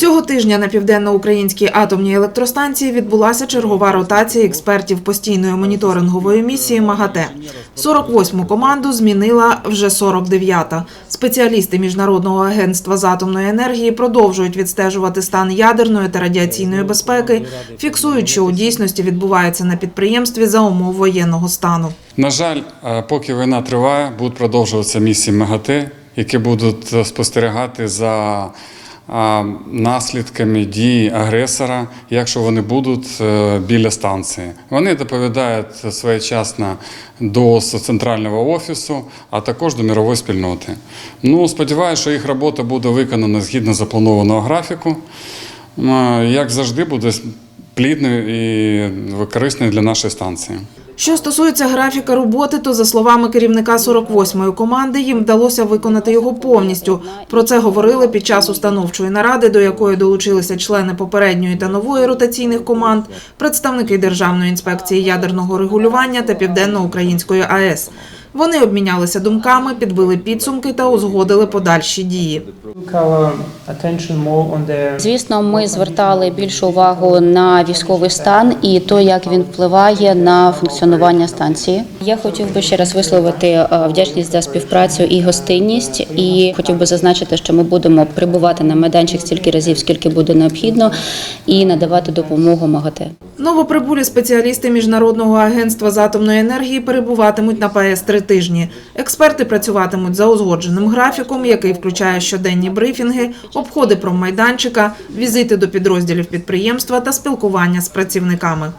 Цього тижня на південноукраїнській атомній електростанції відбулася чергова ротація експертів постійної моніторингової місії МАГАТЕ. 48-му команду змінила вже 49-та. Спеціалісти Міжнародного агентства з атомної енергії продовжують відстежувати стан ядерної та радіаційної безпеки, фіксують, що у дійсності відбувається на підприємстві за умов воєнного стану. На жаль, е, поки війна триває, будуть продовжуватися місії МАГАТЕ, які будуть е, спостерігати за наслідками дій агресора, якщо вони будуть е, біля станції. Вони доповідають своєчасно до центрального офісу, а також до мирової спільноти. Ну, сподіваюся, що їх робота буде виконана згідно запланованого графіку. Е, Як завжди, буде плідною і корисною для нашої станції. Що стосується графіка роботи, то за словами керівника 48-ї команди, їм вдалося виконати його повністю. Про це говорили під час установчої наради, до якої долучилися члени попередньої та нової ротаційних команд, представники Державної інспекції ядерного регулювання та Південно-Української АЕС. Вони обмінялися думками, підбили підсумки та узгодили подальші дії. Звісно, ми звертали більшу увагу на військовий стан і то, як він впливає на функціонування станції. Я хотів би ще раз висловити е, вдячність за співпрацю і гостинність. І хотів би зазначити, що ми будемо прибувати на майданчик стільки разів, скільки буде необхідно, і надавати допомогу МАГАТЕ. Новоприбулі спеціалісти Міжнародного агентства з атомної енергії перебуватимуть на ПАЕС три тижні. Експерти працюватимуть за узгодженим графіком, який включає щоденні брифінги, обходи промайданчика, візити до підрозділів підприємства та спілкування з працівниками.